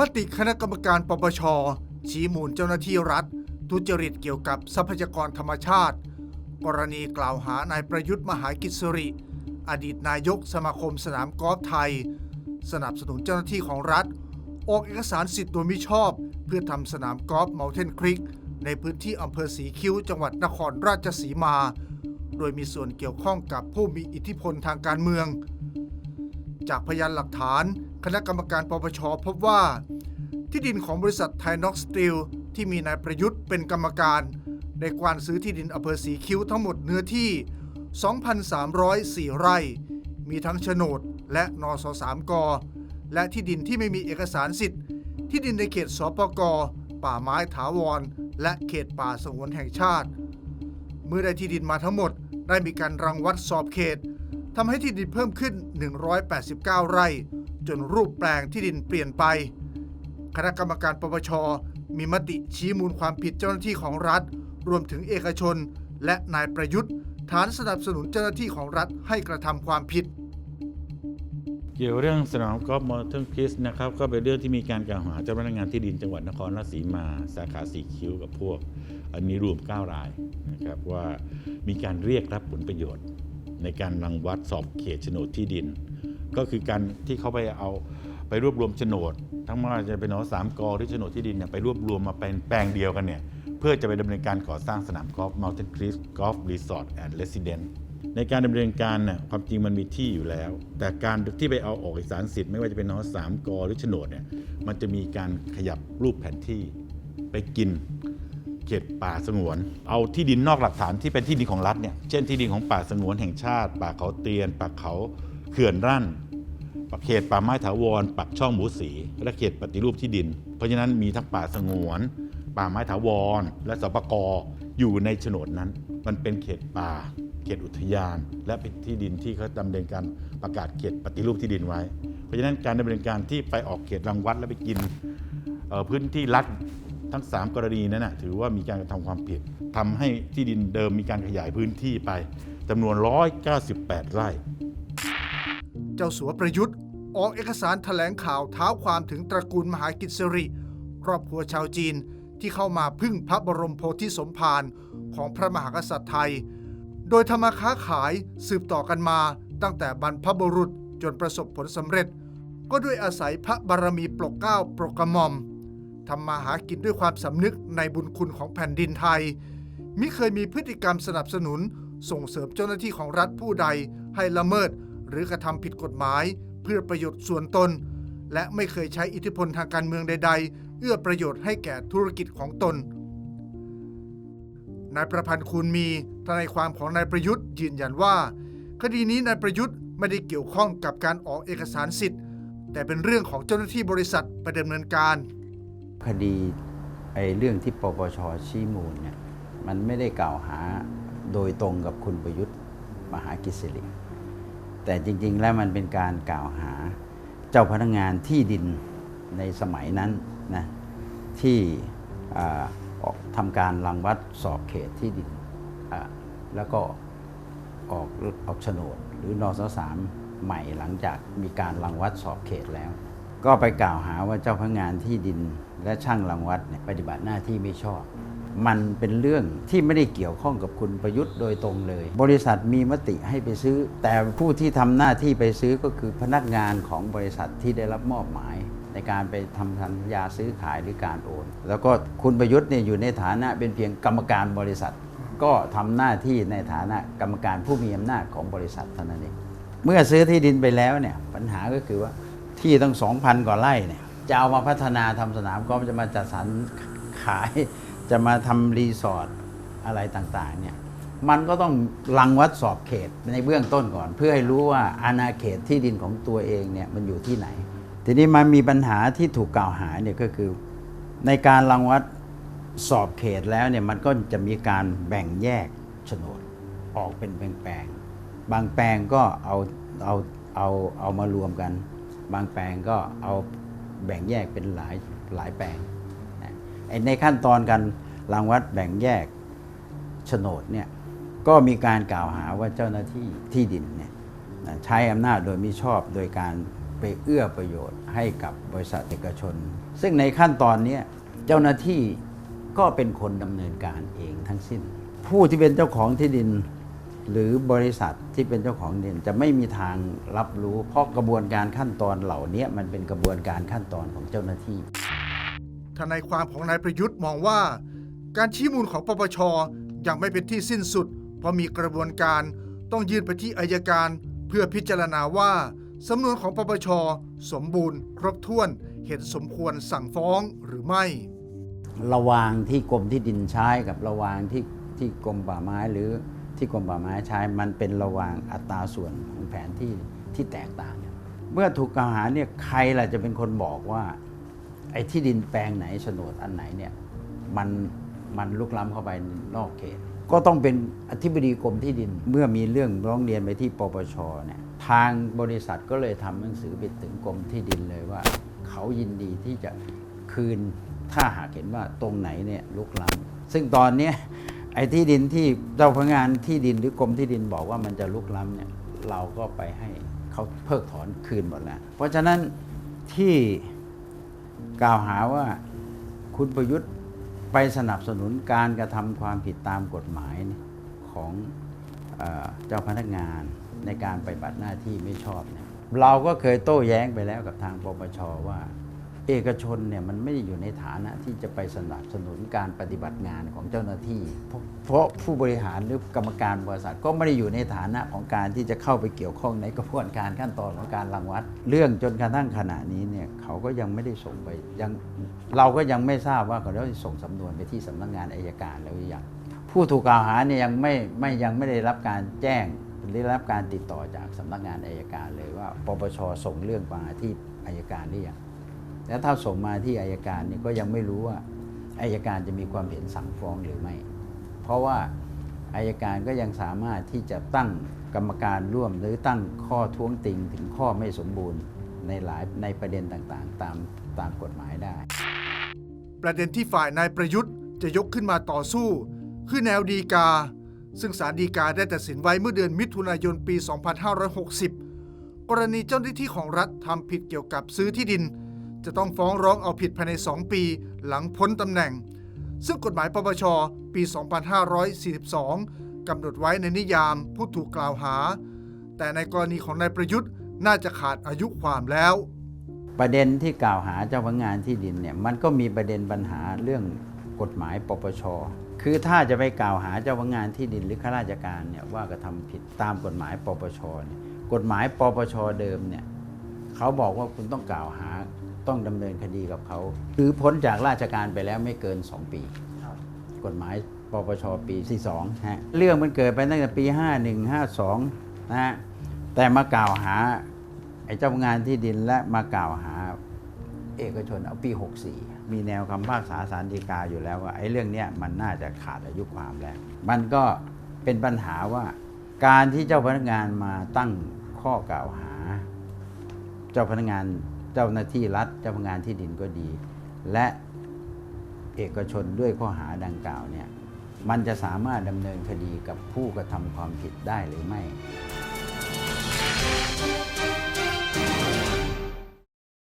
มติคณะกรรมการปปช ชี้มูลเจ้าหน้าที่รัฐ ทุจริตเกี่ยวกับทรัพยากรธรรมชาติ กรณีกล่าวหานายประยุทธ์มหากิจสริ อดีตนายกสมาคมสนามกอล์ฟไทย สนับสนุนเจ้าหน้าที่ของรัฐ ออกเอกสารสิทธิ์โดยมิชอบ เพื่อทำสนามกอล์ฟเมลเทนคริกในพื้นที่อำเภอสีคิ้วจังหวัดนครราชสีมา โดยมีส่วนเกี่ยวข้องกับผู้มีอิทธิพลทางการเมือง จากพยานหลักฐาน คณะกรรมการปปชพบว่า ที่ดินของบริษัทไทยน็อกสตีลที่มีนายประยุทธ์เป็นกรรมการได้กวานซื้อที่ดินอำเภอสีคิ้วทั้งหมดเนื้อที่ 2,304 ไร่ มีทั้งโฉนดและนสสามก และที่ดินที่ไม่มีเอกสารสิทธิ์ ที่ดินในเขตสปก ป่าไม้ถาวร และเขตป่าสงวนแห่งชาติ เมื่อได้ที่ดินมาทั้งหมดได้มีการรังวัดสอบเขต ทำให้ที่ดินเพิ่มขึ้น 189 ไร่ จนรูปแปลงที่ดินเปลี่ยนไป คณะกรรมการปปช มีมติชี้มูลความผิดเจ้าหน้าที่ของรัฐ รวมถึงเอกชน และนายประยุทธ์ ฐานสนับสนุนเจ้าหน้าที่ของรัฐให้กระทำความผิด เกี่ยวเรื่องสนามกอล์ฟมอเตอร์คริสนะครับก็เป็นเรื่องที่มีการกล่าวหาเจ้าพนักงานที่ดินจังหวัดนครราชสีมาสาขาสีคิ้วกับพวก อันนี้รวม 9 รายนะครับว่ามีการเรียกรับผลประโยชน์ ในการรังวัดสอบเขตโฉนดที่ดิน ก็คือการที่เขาไปเอาไปรวบรวมโฉนด ทั้งไม่ว่าจะเป็นหนอสามกอหรือโฉนดที่ดินเนี่ยไปรวบรวมมาเป็นแปลงเดียวกันเนี่ยเพื่อจะไปดำเนินการก่อสร้างสนามกอล์ฟ Mountain Creek Golf Resort and Residence ในการดำเนินการน่ะความจริงมันมีที่อยู่แล้ว แต่การที่ไปเอาออกเอกสารสิทธิ์ไม่ว่าจะเป็นนอสามกอหรือโฉนดเนี่ยมันจะมีการขยับรูปแผนที่ไปกิน เขตป่าสงวน เอาที่ดินนอกหลักฐานที่เป็นที่ดินของรัฐเนี่ยเช่นที่ดินของป่าสงวนแห่งชาติ ป่าเขาเตียน ป่าเขาเขื่อนรั่นเขตป่าไม้ถาวรปักช่องหมูสี และเขตปฏิรูปที่ดิน เพราะฉะนั้นมีทั้งป่าสงวน ป่าไม้ถาวร และสปกอยู่ในโฉนดนั้น มันเป็นเขตป่า เขตอุทยาน และเป็นที่ดินที่เขาดำเนินการประกาศเขตปฏิรูปที่ดินไว้ เพราะฉะนั้นการดำเนินการที่ไปออกเขตรังวัดแล้วไปกินพื้นที่รัฐ ทั้ง 3 กรณีนั้นนะถือว่ามีการกระทำความผิดทำให้ที่ดินเดิมมีการขยายพื้นที่ไปจำนวน 198 ไร่ เจ้าสัวประยุทธ์ ออกเอกสารแถลงข่าวเท้าความถึงตระกูลมหากิจสริครอบครัวชาวจีนที่เข้ามาพึ่งพระบรมโพธิสมภารของพระมหากษัตริย์ไทย โดยทำมาค้าขายสืบต่อกันมาตั้งแต่บรรพบุรุษจนประสบผลสำเร็จ ก็ด้วยอาศัยพระบารมีปกเกล้าโปรดกระหม่อม ทำมาหากินด้วยความสำนึกในบุญคุณของแผ่นดินไทย มิเคยมีพฤติกรรมสนับสนุน ส่งเสริมเจ้าหน้าที่ของรัฐผู้ใด ให้ละเมิด หรือกระทำผิดกฎหมาย เพื่อประโยชน์ส่วนตน และไม่เคยใช้อิทธิพลทางการเมืองใด ๆ เอื้อประโยชน์ให้แก่ธุรกิจของตนนายประพันธ์คูณมีทนายความของนายประยุทธ์ยืนยันว่า คดีนี้นายประยุทธ์ไม่ได้เกี่ยวข้องกับการออกเอกสารสิทธิ์ แต่เป็นเรื่องของเจ้าหน้าที่บริษัทไปดำเนินการ คดีไอ้เรื่องที่ปปชชี้มูลเนี่ยมันไม่ได้กล่าวหาโดยตรงกับคุณประยุทธ์มหากิสิริแต่จริง ๆ แล้วมันเป็นการกล่าวหาเจ้าพนักงานที่ดินในสมัยนั้นนะที่อ่าอกทำการรังวัดสอบเขตที่ดินอ่าแล้วก็ออกออกโฉนด หรือนอสสามใหม่หลังจากมีการรังวัดสอบเขตแล้ว ก็ไปกล่าวหาว่าเจ้าพนักงานที่ดินและช่างรังวัดปฏิบัติหน้าที่ไม่ชอบ มันเป็นเรื่องที่ไม่ได้เกี่ยวข้องกับคุณประยุทธ์โดยตรงเลย บริษัทมีมติให้ไปซื้อ แต่ผู้ที่ทำหน้าที่ไปซื้อก็คือพนักงานของบริษัทที่ได้รับมอบหมาย ในการไปทำสัญญาซื้อขายหรือการโอน แล้วก็คุณประยุทธ์เนี่ยอยู่ในฐานะเป็นเพียงกรรมการบริษัท ก็ทำหน้าที่ในฐานะกรรมการผู้มีอำนาจของบริษัทเท่านั้นเองเมื่อซื้อที่ดินไปแล้วเนี่ยปัญหาก็คือว่า ที่ตั้งสองพันกว่าไร่เนี่ยจะเอามาพัฒนาทำสนามกอล์ฟจะมาจัดสรรขายจะมาทำรีสอร์ทอะไรต่างๆเนี่ยมันก็ต้องรังวัดสอบเขตในเบื้องต้นก่อน เพื่อให้รู้ว่าอาณาเขตที่ดินของตัวเองเนี่ยมันอยู่ที่ไหน ทีนี้มันมีปัญหาที่ถูกกล่าวหาเนี่ยก็คือ ในการรังวัดสอบเขตแล้วเนี่ยมันก็จะมีการแบ่งแยกโฉนดออกเป็นแปลงๆบางแปลงก็เอาเอาเอาเอามารวมกัน บางแปลงก็เอาแบ่งแยกเป็นหลายหลายแปลงนะในขั้นตอนการรังวัดแบ่งแยกโฉนดเนี่ยก็มีการกล่าวหาว่าเจ้าหน้าที่ที่ดินเนี่ยนะใช้อำนาจโดยมิชอบโดยการไปเอื้อประโยชน์ให้กับบริษัทเอกชน ซึ่งในขั้นตอนนี้เจ้าหน้าที่ก็เป็นคนดำเนินการเองทั้งสิ้น ผู้ที่เป็นเจ้าของที่ดิน หรือบริษัทที่เป็นเจ้าของดินจะไม่มีทางรับรู้ เพราะกระบวนการขั้นตอนเหล่านี้มันเป็นกระบวนการขั้นตอนของเจ้าหน้าที่ทนายความของนายประยุทธ์มองว่า การชี้มูลของปปชยังไม่เป็นที่สิ้นสุด เพราะมีกระบวนการต้องยื่นไปที่อายการ เพื่อพิจารณาว่าสำนวนของปปชสมบูรณ์ ครบถ้วนเห็นสมควรสั่งฟ้องหรือไม่ ระหว่างที่กรมที่ดินใช้กับระหว่างที่ที่กรมป่าไม้หรือ ที่กรมป่าไม้ใช้มันเป็นระหว่างอัตราส่วนของแผนที่ที่แตกต่างกันเมื่อถูกกล่าวหาเนี่ยใครล่ะจะเป็นคนบอกว่า ไอ้ที่ดินแปลงไหนโฉนดอันไหนเนี่ยมันมันลุกล้ำเข้าไปนอกเขต ก็ต้องเป็นอธิบดีกรมที่ดิน เมื่อมีเรื่องร้องเรียนไปที่ปปชเนี่ยทางบริษัทก็เลยทำหนังสือไปถึงกรมที่ดินเลยว่า เขายินดีที่จะคืนถ้าหากเห็นว่าตรงไหนเนี่ยลุกล้ำซึ่งตอนเนี้ ไอ้ที่ดินที่เจ้าพนักงานที่ดินหรือกรมที่ดินบอกว่ามันจะลุกล้ำเนี่ยเราก็ไปให้เขาเพิกถอนคืนหมดแล้ว เพราะฉะนั้นที่กล่าวหาว่าคุณประยุทธ์ไปสนับสนุนการกระทำความผิดตามกฎหมายของเอเจ้าพนักงานในการไปบัติหน้าที่ไม่ชอบเนี่ยเราก็เคยโต้แย้งไปแล้วกับทางปปชว่า เอกชนเนี่ยมันไม่ได้อยู่ในฐานะที่จะไปสนับสนุนการปฏิบัติงานของเจ้าหน้าที่ เพราะผู้บริหารหรือกรรมการบริษัทก็ไม่ได้อยู่ในฐานะของการที่จะเข้าไปเกี่ยวข้องในกระบวนการขั้นตอนของการรังวัด เรื่องจนกระทั่งขณะนี้เนี่ยเขาก็ยังไม่ได้ส่งไปยังเราก็ยังไม่ทราบว่าเขาได้ส่งสำนวนไปที่สำนักงานอายการแล้วหรือยังผู้ถูกกล่าวหาเนี่ยยังไม่ไม่ยังไม่ได้รับการแจ้งหรือได้รับการติดต่อจากสำนักงานอายการเลยว่าปปชส่งเรื่องมาที่อายการหรือยัง แล้วถ้าส่งมาที่อายการเนี่ยก็ยังไม่รู้ว่าอายการจะมีความเห็นสั่งฟ้องหรือไม่ เพราะว่าอายการก็ยังสามารถที่จะตั้งกรรมการร่วมหรือตั้งข้อท้วงติงถึงข้อไม่สมบูรณ์ในหลายในประเด็นต่างๆ ตามตามกฎหมายได้ ประเด็นที่ฝ่ายนายประยุทธ์จะยกขึ้นมาต่อสู้ คือแนวดีกา ซึ่งศาลฎีกาได้ตัดสินไว้เมื่อเดือนมิถุนายนปี 2560 กรณีเจ้าหน้าที่ของรัฐทำผิดเกี่ยวกับซื้อที่ดิน จะต้องฟ้องร้องเอาผิดภายใน 2 ปีหลังพ้นตำแหน่ง ซึ่งกฎหมายปปช ปี 2542 กำหนดไว้ในนิยามผู้ถูกกล่าวหา แต่ในกรณีของนายประยุทธ์น่าจะขาดอายุความแล้ว ประเด็นที่กล่าวหาเจ้าพนักงานที่ดินเนี่ยมันก็มีประเด็นปัญหาเรื่องกฎหมายปปช คือถ้าจะไปกล่าวหาเจ้าพนักงานที่ดินหรือข้าราชการเนี่ยว่ากระทำผิดตามกฎหมายปปชเนี่ยกฎหมายปปชเดิมเนี่ยเขาบอกว่าคุณต้องกล่าวหา ต้องดำเนินคดีกับเขาคือพ้นจากราชการไปแล้วไม่เกิน 2 ปี กฎหมายปปชปี 42ฮะเรื่องมันเกิดไปตั้งแต่ปี 51 52 นะฮะแต่มากล่าวหาไอ้เจ้าพนักงานที่ดินและมากล่าวหาเอกชนเอาปี 64 มีแนวคำพิพากษาสารดีกาอยู่แล้วว่าไอ้เรื่องเนี้ยมันน่าจะขาดอายุความแล้ว มันก็เป็นปัญหาว่าการที่เจ้าพนักงานมาตั้งข้อกล่าวหา เจ้าพนักงาน เจ้าหน้าที่รัฐเจ้าพนักงานที่ดินก็ดี และเอกชนด้วยข้อหาดังกล่าวเนี่ยมันจะสามารถดำเนินคดีกับผู้กระทำความผิดได้หรือไม่